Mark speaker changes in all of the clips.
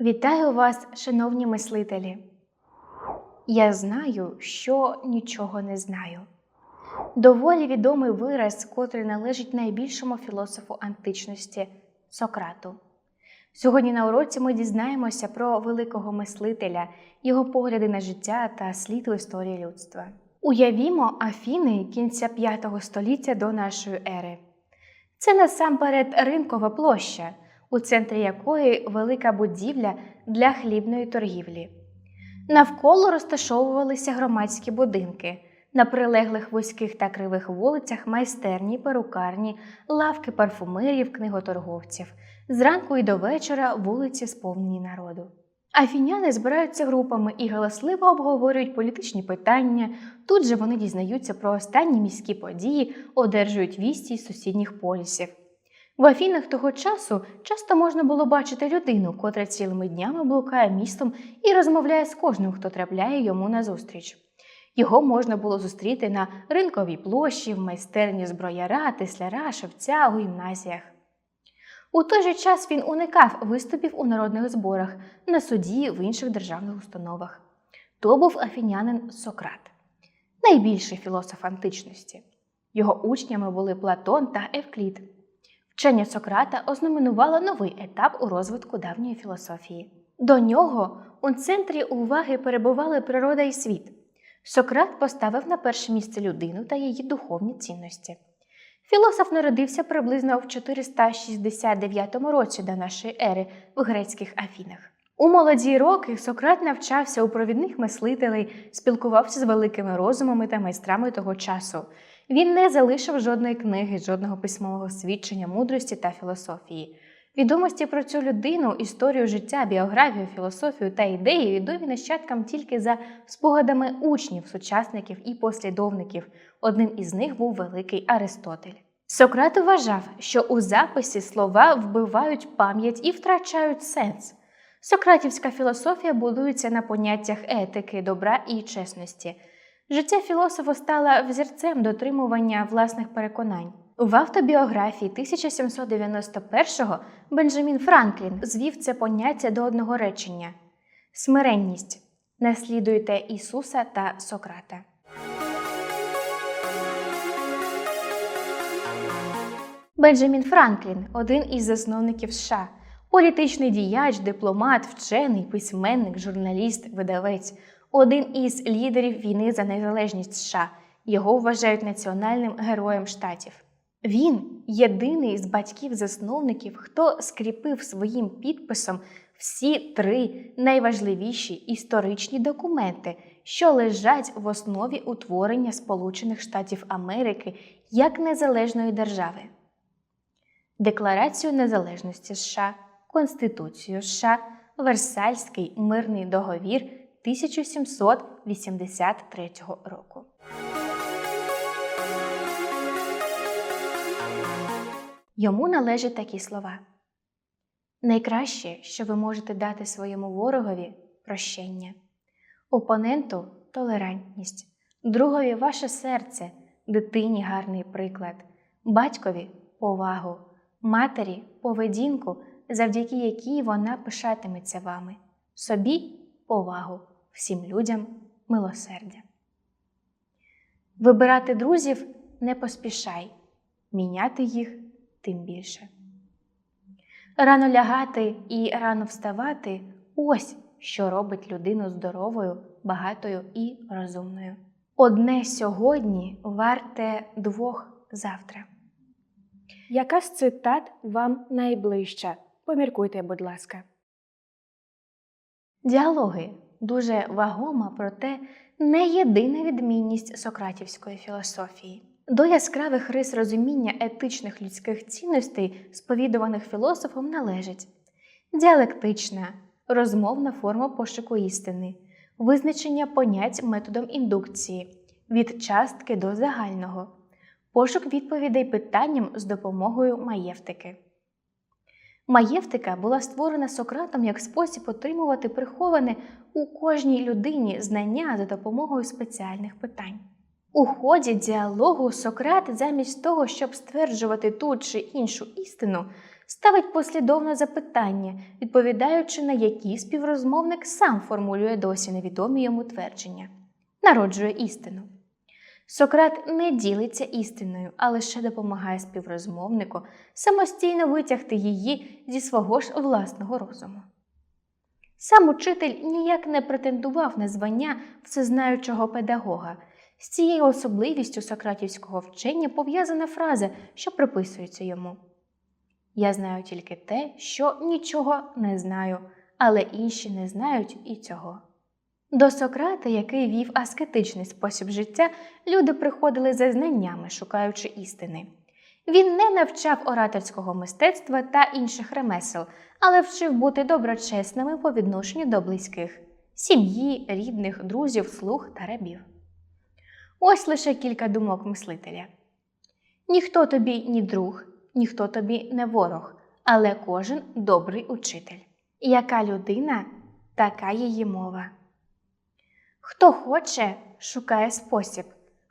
Speaker 1: Вітаю вас, шановні мислителі. Я знаю, що нічого не знаю. Доволі відомий вираз, котрий належить найбільшому філософу античності Сократу. Сьогодні на уроці ми дізнаємося про великого мислителя, його погляди на життя та слід в історії людства. Уявімо Афіни кінця 5 століття до нашої ери. Це насамперед ринкова площа, у центрі якої велика будівля для хлібної торгівлі. Навколо розташовувалися громадські будинки. На прилеглих вузьких та кривих вулицях майстерні, перукарні, лавки парфумерів, книготорговців. Зранку і до вечора вулиці сповнені народу. Афіняни збираються групами і галасливо обговорюють політичні питання. Тут же вони дізнаються про останні міські події, одержують вісті з сусідніх полісів. В Афінах того часу часто можна було бачити людину, котра цілими днями блукає містом і розмовляє з кожним, хто трапляє йому назустріч. Його можна було зустріти на ринковій площі, в майстерні зброяра, тесляра, шевця у гімназіях. У той же час він уникав виступів у народних зборах, на суді в інших державних установах. То був афінянин Сократ, найбільший філософ античності. Його учнями були Платон та Евклід. Вчення Сократа ознаменувало новий етап у розвитку давньої філософії. До нього у центрі уваги перебували природа і світ. Сократ поставив на перше місце людину та її духовні цінності. Філософ народився приблизно в 469 році до нашої ери в грецьких Афінах. У молоді роки Сократ навчався у провідних мислителей, спілкувався з великими розумами та майстрами того часу. Він не залишив жодної книги, жодного письмового свідчення мудрості та філософії. Відомості про цю людину, історію життя, біографію, філософію та ідеї відомі нащадкам тільки за спогадами учнів, сучасників і послідовників. Одним із них був великий Аристотель. Сократ вважав, що у записі слова вбивають пам'ять і втрачають сенс. Сократівська філософія будується на поняттях етики, добра і чесності. Життя філософа стало взірцем дотримування власних переконань. В автобіографії 1791-го Бенджамін Франклін звів це поняття до одного речення: смиренність. Наслідуйте Ісуса та Сократа. Бенджамін Франклін один із засновників США, політичний діяч, дипломат, вчений, письменник, журналіст, видавець, один із лідерів війни за незалежність США. Його вважають національним героєм штатів. Він єдиний з батьків-засновників, хто скріпив своїм підписом всі три найважливіші історичні документи, що лежать в основі утворення Сполучених Штатів Америки як незалежної держави. Декларацію незалежності США, Конституцію США, Версальський мирний договір 1783 року. Йому належать такі слова. Найкраще, що ви можете дати своєму ворогові прощення, опоненту толерантність, другові ваше серце, дитині гарний приклад, батькові повагу, матері поведінку, завдяки якій вона пишатиметься вами, собі повагу, всім людям милосердя. Вибирати друзів не поспішай, міняти їх тим більше. Рано лягати і рано вставати ось що робить людину здоровою, багатою і розумною. Одне сьогодні варте двох завтра.
Speaker 2: Яка з цитат вам найближча? Поміркуйте, будь ласка.
Speaker 1: Діалоги дуже вагома, проте не єдина відмінність сократівської філософії. До яскравих рис розуміння етичних людських цінностей, сповідуваних філософом, належить діалектична, розмовна форма пошуку істини, визначення понять методом індукції, від частки до загального, пошук відповідей питанням з допомогою маєвтики. Маєвтика була створена Сократом як спосіб отримувати приховане у кожній людині знання за допомогою спеціальних питань. У ході діалогу Сократ, замість того, щоб стверджувати ту чи іншу істину, ставить послідовно запитання, відповідаючи на які співрозмовник сам формулює досі невідомі йому твердження, народжує істину. Сократ не ділиться істиною, а лише допомагає співрозмовнику самостійно витягти її зі свого ж власного розуму. Сам учитель ніяк не претендував на звання всезнаючого педагога. З цією особливістю сократівського вчення пов'язана фраза, що приписується йому. Я знаю тільки те, що нічого не знаю, але інші не знають і цього. До Сократа, який вів аскетичний спосіб життя, люди приходили за знаннями, шукаючи істини. Він не навчав ораторського мистецтва та інших ремесел, але вчив бути доброчесними по відношенню до близьких сім'ї, рідних, друзів, слуг та рабів. Ось лише кілька думок мислителя. Ніхто тобі ні друг, ніхто тобі не ворог, але кожен добрий учитель. Яка людина, така її мова. Хто хоче, шукає спосіб,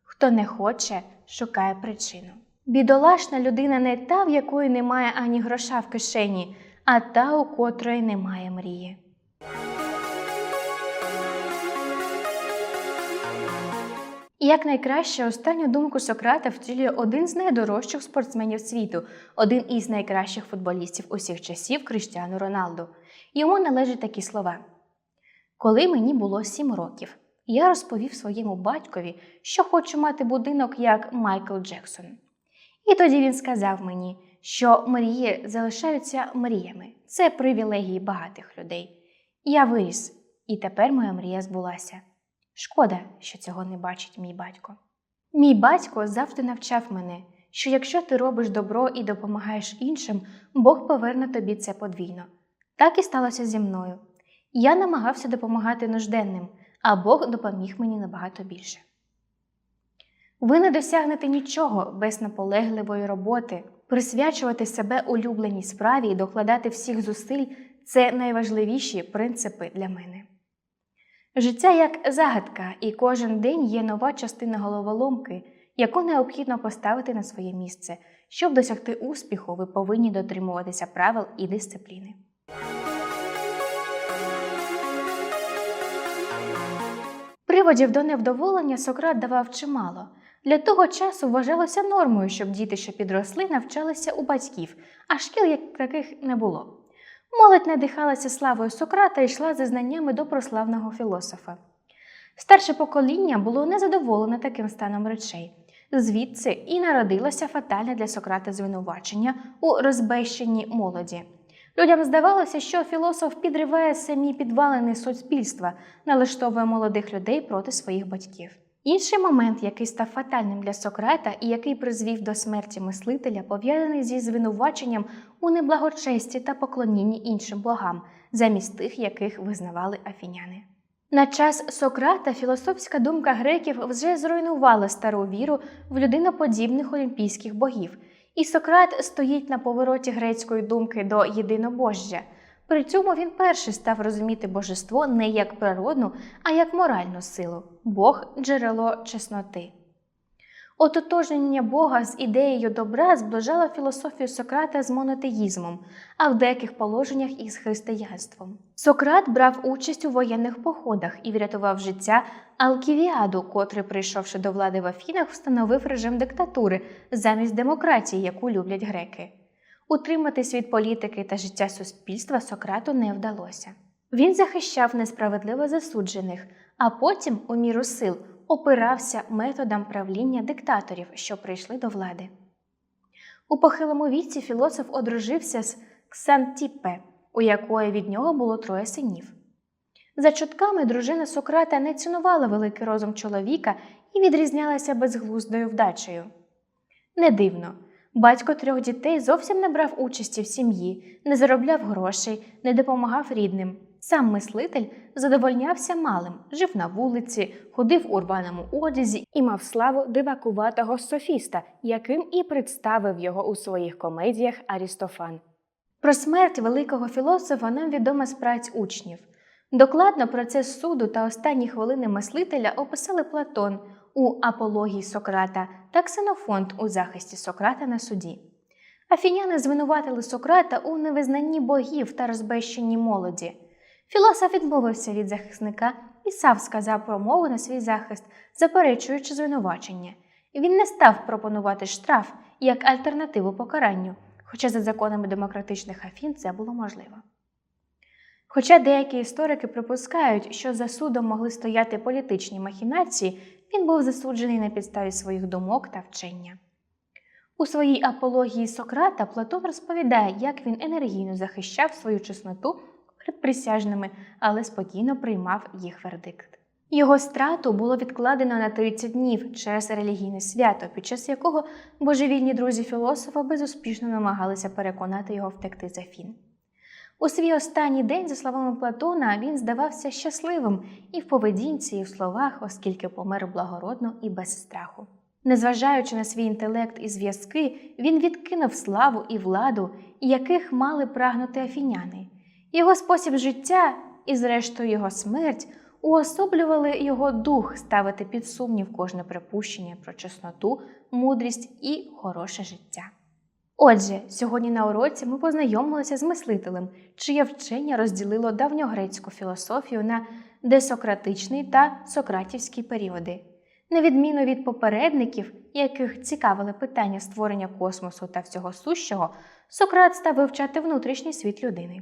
Speaker 1: хто не хоче, шукає причину. Бідолашна людина не та, в якої немає ані гроша в кишені, а та, у котрої немає мрії. І як найкраще останню думку Сократа втілює один з найдорожчих спортсменів світу, один із найкращих футболістів усіх часів Криштіану Роналду. Йому належать такі слова: Коли мені було сім років, я розповів своєму батькові, що хочу мати будинок як Майкл Джексон. І тоді він сказав мені, що мрії залишаються мріями. Це привілегії багатих людей. Я виріс, і тепер моя мрія збулася. Шкода, що цього не бачить мій батько. Мій батько завжди навчав мене, що якщо ти робиш добро і допомагаєш іншим, Бог поверне тобі це подвійно. Так і сталося зі мною. Я намагався допомагати нужденним, а Бог допоміг мені набагато більше. Ви не досягнете нічого без наполегливої роботи, присвячувати себе улюбленій справі і докладати всіх зусиль це найважливіші принципи для мене. Життя як загадка, і кожен день є нова частина головоломки, яку необхідно поставити на своє місце. Щоб досягти успіху, ви повинні дотримуватися правил і дисципліни. Приводів до невдоволення Сократ давав чимало. Для того часу вважалося нормою, щоб діти, що підросли, навчалися у батьків, а шкіл як таких не було. Молодь надихалася славою Сократа і йшла за знаннями до прославного філософа. Старше покоління було незадоволене таким станом речей. Звідси і народилося фатальне для Сократа звинувачення у розбещенні молоді. Людям здавалося, що філософ підриває самі підвалини суспільства, налаштовує молодих людей проти своїх батьків. Інший момент, який став фатальним для Сократа і який призвів до смерті мислителя, пов'язаний зі звинуваченням у неблагочесті та поклонінні іншим богам, замість тих, яких визнавали афіняни. На час Сократа філософська думка греків вже зруйнувала стару віру в людиноподібних олімпійських богів, і Сократ стоїть на повороті грецької думки до єдинобожжя. При цьому він перший став розуміти божество не як природну, а як моральну силу Бог джерело чесноти. Ототожнення Бога з ідеєю добра зближало філософію Сократа з монотеїзмом, а в деяких положеннях із християнством. Сократ брав участь у воєнних походах і врятував життя Алківіаду, котрий, прийшовши до влади в Афінах, встановив режим диктатури замість демократії, яку люблять греки. Утриматись від політики та життя суспільства Сократу не вдалося. Він захищав несправедливо засуджених, а потім, у міру сил, опирався методам правління диктаторів, що прийшли до влади. У похилому віці філософ одружився з Ксантіпе, у якої від нього було троє синів. За чутками, дружина Сократа не цінувала великий розум чоловіка і відрізнялася безглуздою вдачею. Не дивно. Батько трьох дітей зовсім не брав участі в сім'ї, не заробляв грошей, не допомагав рідним. Сам мислитель задовольнявся малим, жив на вулиці, ходив у рваному одязі
Speaker 2: і мав славу дивакуватого софіста, яким і представив його у своїх комедіях Арістофан.
Speaker 1: Про смерть великого філософа нам відомо з праць учнів. Докладно процес суду та останні хвилини мислителя описали Платон у апології Сократа та Ксенофонт у захисті Сократа на суді. Афіняни звинуватили Сократа у невизнанні богів та розбещенні молоді. Філософ відмовився від захисника і сам сказав промову на свій захист, заперечуючи звинувачення. Він не став пропонувати штраф як альтернативу покаранню, хоча за законами демократичних Афін це було можливо. Хоча деякі історики припускають, що за судом могли стояти політичні махінації, він був засуджений на підставі своїх думок та вчення. У своїй апології Сократа Платон розповідає, як він енергійно захищав свою чесноту перед присяжними, але спокійно приймав їх вердикт. Його страту було відкладено на 30 днів через релігійне свято, під час якого божевільні друзі філософа безуспішно намагалися переконати його втекти з Афін. У свій останній день, за словами Платона, він здавався щасливим і в поведінці, і в словах, оскільки помер благородно і без страху. Незважаючи на свій інтелект і зв'язки, він відкинув славу і владу, яких мали прагнути афіняни. Його спосіб життя і, зрештою, його смерть уособлювали його дух ставити під сумнів кожне припущення про чесноту, мудрість і хороше життя. Отже, сьогодні на уроці ми познайомилися з мислителем, чиє вчення розділило давньогрецьку філософію на десократичний та сократівський періоди. На відміну від попередників, яких цікавили питання створення космосу та всього сущого, Сократ став вивчати внутрішній світ людини.